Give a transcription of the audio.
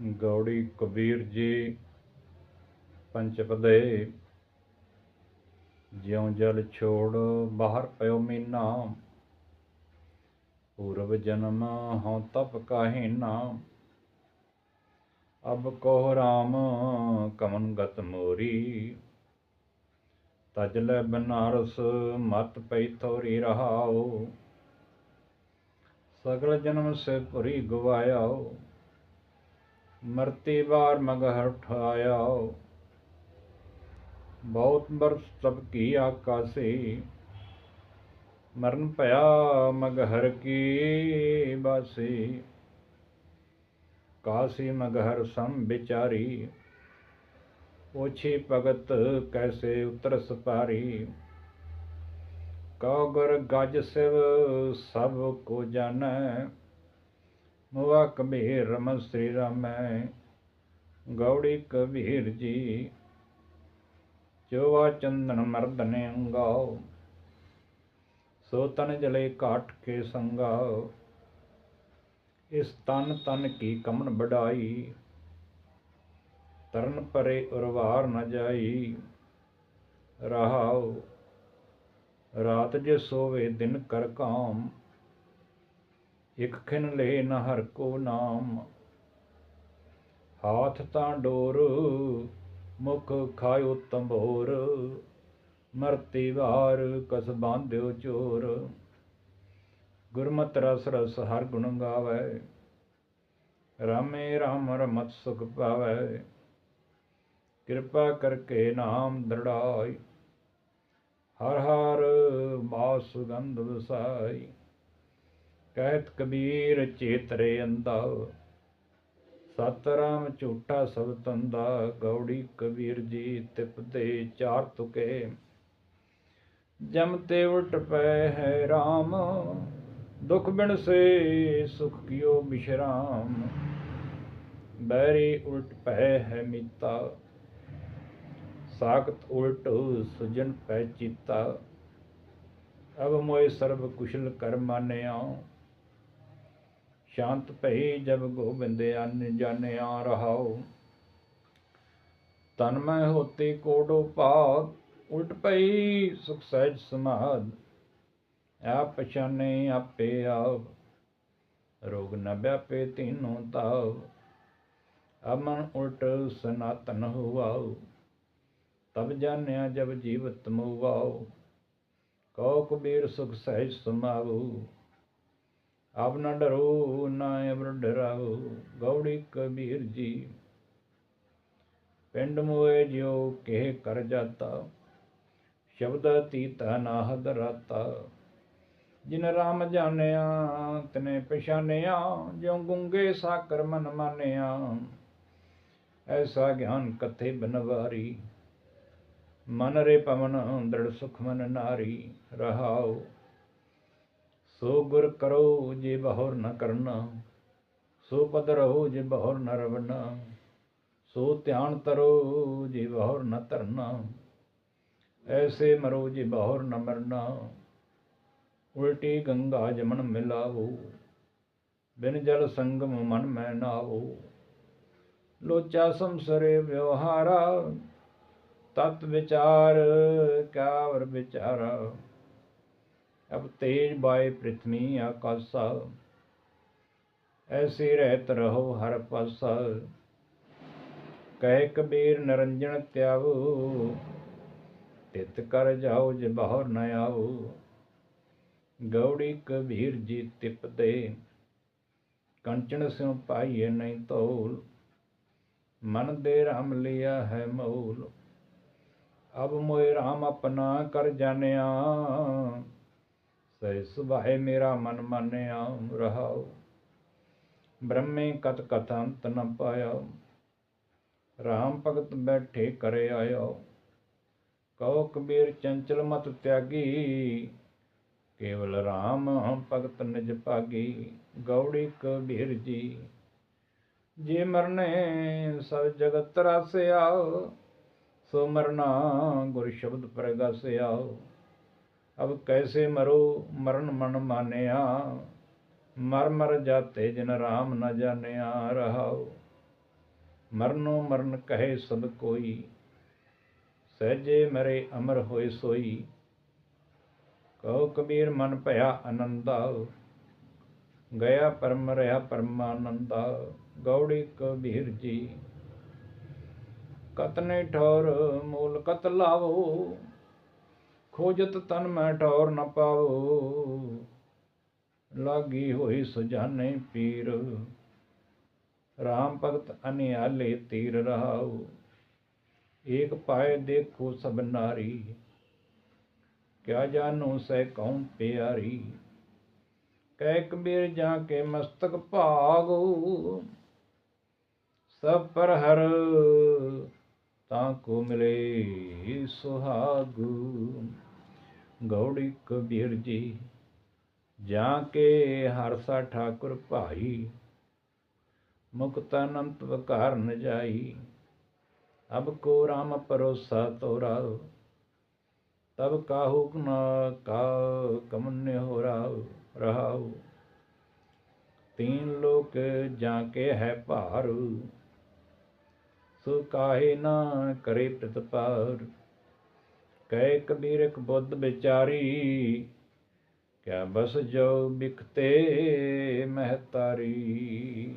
ਗੌੜੀ ਕਬੀਰ ਜੀ ਪੰਚਪਦੇ ਜਿਉਂ ਜਲ ਛੋੜ ਬਾਹਰ ਪਇਓ ਮੀਨਾ। ਪੂਰਵ ਜਨਮ ਹਉ ਤਪ ਕਾਹੇ ਅਬ ਕੋ ਰਾਮ, ਕਮਨ ਗਤ ਮੋਰੀ। ਤਜ ਲੈ ਬਨਾਰਸ, ਮਤ ਪਈ ਥੋਰੀ ਰਹਾਓ। ਸਗਲ ਜਨਮ ਸੇ ਭਰੀ ਗਵਾਇਆਓ। ਮਰਤੀ ਬਾਰ ਮਗ ਹਠਾਇਆ ਬਹੁਤ ਬਰਸ ਤਬ ਕੀ ਆਕਾਸੀ, ਮਰਨ ਭਇਆ ਮਗਹਰ ਕੀ ਬਾਸੀ। ਕਾਸੀ ਮਗਹਰ ਸਮ ਵਿਚਾਰੀ ਪੋਛੀ ਭਗਤ ਕੈਸੇ ਉਤਰ ਸਪਾਰੀ। ਕਉ ਗੁਰ ਗਜ ਸਿਵ ਸਭ ਕੋ ਜਾਣੈ ਮੁਆ ਕਬੀਰ ਰਮਨ ਸ੍ਰੀ ਰਾਮੈ, ਗੌੜੀ ਕਬੀਰ ਜੀ। ਚੋਵਾ ਚੰਦਨ ਮਰਦਨੇ ਅੰਗਾਓ, ਸੋ ਤਨ ਜਲੇ ਕਾਟ ਕੇ ਸੰਗਾਓ। ਇਸ ਤਨ ਤਨ ਕੀ ਕਮਨ ਬੜਾਈ ਤਰਨ ਪਰੇ ਉਰਵਾਰ ਨ ਜਾਈ। ਰਹਾਉ ਰਾਤ ਜੇ ਸੋਵੇ ਦਿਨ ਕਰ ਕਾਮ ਇਕ ਖਿਨ ਲੈ ਨ ਹਰ ਕੋ ਨਾਮ। ਹਾਥ ਤਾਂ ਡੋਰ, ਮੁਖ ਖਾਇਓ ਤੰਬੋਰ। ਮਰਤੀ ਵਾਰ ਕਸ ਬਾਂਧਿਓ ਚੋਰ। ਗੁਰਮਤਿ ਰਸ ਰਸ ਹਰ ਗੁਣ ਗਾਵੇ। ਰਾਮੇ ਰਾਮ ਰਮਤ ਸੁਖ ਪਾਵੇ। ਕਿਰਪਾ ਕਰਕੇ ਨਾਮ ਦਰੜਾਈ। ਹਰ ਹਰ ਬਾਸ ਸੁਗੰਧ ਵਸਾਈ। ਕਹਿਤ ਕਬੀਰ ਚੇਤਰੇ ਅੰਦਾ ਸਤਰਾਮ ਝੂਠਾ ਸਭ ਤੰਦਾ ਗੌੜੀ ਕਬੀਰ ਜੀ ਤਿਪਦੇ ਚਾਰ ਤੁਕੇ। ਜਮ ਤੇ ਉਲਟ ਪੈ ਹੈ RAM ਦੁਖ ਬਿਨ ਸੇ ਸੁਖ ਕਿਓ ਬਿਸ਼ਰਾਮ ਬੈਰੀ ਉਲਟ ਪੈ ਹੈ ਮੀਤਾ, ਸਾਖਤ ਉਲਟ ਸੁਜਨ ਪੈ ਚੀਤਾ। ਅਬ ਮੋਏ ਸਰਬ ਕੁਸ਼ਲ ਕਰ ਮਾਨਿਆ ਸ਼ਾਂਤ ਭਈ ਜਬ ਗੋਬਿੰਦ ਅਨ ਜਾਣਿਆ ਰਹਾਉ ਤਨ ਮੈਂ ਹੋਤੇ ਕੋਡੋ ਪਾਦ, ਉਲਟ ਪਈ ਸੁਖ ਸਹਿਜ ਸਮਾਦ। ਆਪ ਪਛਾਨੇ ਆਪੇ ਆਪ ਰੋਗ ਨ ਵਿਆਪੇ ਤੀਨੋਂ ਤਾਵ। ਅਮਨ ਉਲਟ ਸਨਾਤਨ ਹੁਆਉ ਤਬ ਜਾਣਿਆ ਜਬ ਜੀਵਤ ਮੁਵਾਉ। ਕਉ ਕਬੀਰ ਸੁਖ ਸਹਿਜ ਸਮਾਵੂ। ਆਪ ਨ ਡਰੋ ਨਾ ਅਬਰ ਡਰਾਓ ਗੌੜੀ ਕਬੀਰ ਜੀ। ਪਿੰਡ ਮੋਏ ਜਿਉ ਕਹਿ ਕਰ ਜਾਤਾ, ਸ਼ਬਦ ਤੀਤਾ ਨਾਹਦ ਰਾਤਾ। ਜਿਨ ਰਾਮ ਜਾਣਿਆ, ਤਨੇ ਪਛਾਨਿਆ ਜਿਉ ਗੁੰਗੇ ਸਾਕਰ ਮਨ ਮਾਨਿਆ। ਐਸਾ ਗਿਆਨ ਕਥੇ ਬਨਵਾਰੀ, ਮਨ ਰੇ ਪਵਨ ਦ੍ਰਿੜ ਸੁਖ ਮਨ ਨਾਰੀ ਰਹਾਓ ਸੋ ਗੁਰ ਕਰੋ ਜੇ ਬਹੁਰ ਨ ਕਰਨਾ, ਸੋ ਪਦ ਰਹੋ ਜੇ ਬਹੁਰ ਨ ਰਵਨਾ ਸੋ ਧਿਆਨ ਤਰੋ ਜੇ ਬਹੁਰ ਨ ਧਰਨਾ, ਐਸੇ ਮਰੋ ਜੇ ਬਹੁਰ ਨ ਮਰਨਾ, ਉਲਟੀ ਗੰਗਾ ਜਮਨ ਮਿਲਾਵੋ, ਬਿਨ ਜਲ ਸੰਗਮ ਮਨ ਮੈਂ ਨਾਵੋ। ਲੋਚਾ ਸੰਸਰੇ ਵਿਵਹਾਰਾ, ਤਤ ਵਿਚਾਰ ਕਾਵਰ ਵਿਚਾਰਾ ਅਬ ਤੇਜ ਬਾਏ ਪ੍ਰਿਥਵੀ ਆਕਾਸਾ ਐਸੇ ਰਹਿਤ ਰਹੋ ਹਰ ਪਾਸਾ। ਕਹਿ ਕਬੀਰ ਨਰੰਜਨ ਤਿਆਵੋ, ਤਿਤ ਕਰ ਜਾਓ ਜੇ ਬਾਹਰ ਨ ਆਓ ਗੌੜੀ ਕਬੀਰ ਜੀ ਤਿਪਦੇ, ਕੰਚਨ ਸਿਉ ਪਾਈਏ ਨਹੀਂ ਤੋਲ ਮਨ ਦੇ ਰਾਮ ਲਿਆ ਹੈ ਮੂਲ। ਅਬ ਮੋਏ ਰਾਮ ਆਪਣਾ ਕਰ ਜਾਣਿਆ। ਸਹਿ ਸੁਭਾਏ ਮੇਰਾ ਮਨ ਮਾਨਿਆ, ਰਹਾਉ। ਬ੍ਰਹਮੇ ਕਤ ਕਥ ਨ ਪਾਇਆ ਰਾਮ ਭਗਤ ਬੈਠੇ ਕਰੇ ਆਇਓ ਕਉ ਕਬੀਰ ਚੰਚਲ ਮਤ ਤਿਆਗੀ। ਕੇਵਲ ਰਾਮ ਭਗਤ ਨਿਜ ਭਾਗੀ, ਗੌੜੀ ਕਬੀਰ ਜੀ। ਜੇ ਮਰਨੇ ਸਭ ਜਗਤ ਰਸਿਆ ਸੋ ਮਰਨਾ ਗੁਰ ਸ਼ਬਦ ਪ੍ਰਗਾਸਿਆ ਅਬ ਕੈਸੇ ਮਰੋ ਮਰਨ ਮਨ ਮਾਨਿਆ? ਮਰ ਮਰ ਜਾਤੇ ਜਿਨ ਰਾਮ ਨ ਜਾਣਿਆ ਰਹਾਉ। ਮਰਨੋ ਮਰਨ ਕਹੇ ਸਭ ਕੋਈ। ਸਹਜੇ ਮਰੇ ਅਮਰ ਹੋਏ ਸੋਈ। ਕਹੋ ਕਬੀਰ ਮਨ ਭਇਆ ਆਨੰਦਾ ਗਿਆ ਪਰਮ ਰਹਾ ਪਰਮਾਨੰਦਾ। ਗੌੜੀ ਕਬੀਰ ਜੀ। ਕਤਨੇ ਠੌਰ ਮੂਲ ਕਤ ਲਾਵੋ? ਖੋਜਤ ਤਨ ਮੈਂ ਠੌਰ ਨ ਪਾਵੋ। ਲਾਗੀ ਹੋਈ ਸੁਜਾਨੇ ਪੀਰ। ਰਾਮ ਭਗਤ ਅਨਿਆਲੇ ਤੀਰ ਰਹਾਉ। ਏਕ ਪਾਏ ਦੇਖੋ ਸਭ ਨਾਰੀ। ਕਿਆ ਜਾਨੂ ਸਹਿ ਕਉ ਪਿਆਰੀ। ਕਹਿ ਕਬੀਰ ਜਾ ਕੇ ਮਸਤਕ ਭਾਗੋ ਸਭ ਪਰ ਹਰ ਤਾਂ ਕੋ ਮਿਲੇ ਸੁਹਾਗੂ। ਗੌੜੀ ਕਬੀਰ ਜੀ, ਜਾ ਕੇ ਹਰਸਾ ਠਾਕੁਰ ਭਾਈ, ਮੁਕਤ ਅਨੰਤ ਵਕਾਰ ਨ ਜਾਈ। ਅਬ ਕੋ ਰਾਮ ਪਰੋਸਾ ਤੋਰਾ, ਤਬ ਕਾਹੂ ਨ ਕਾ ਕਮਨ ਹੋ ਰਹਾਉ। ਤੀਨ ਲੋਕ ਜਾ ਕੇ ਹੈ ਭਾਰ, ਸੋ ਕਾਹੇ ਨਾ ਕਰੇ ਪ੍ਰਤਪਾਰ। ਕਹਿ ਕਬੀਰਕ ਬੁੱਧ ਵਿਚਾਰੀ ਕਿਆ ਬਸ ਜੋ ਬਿਖਤੇ ਮਹਤਾਰੀ।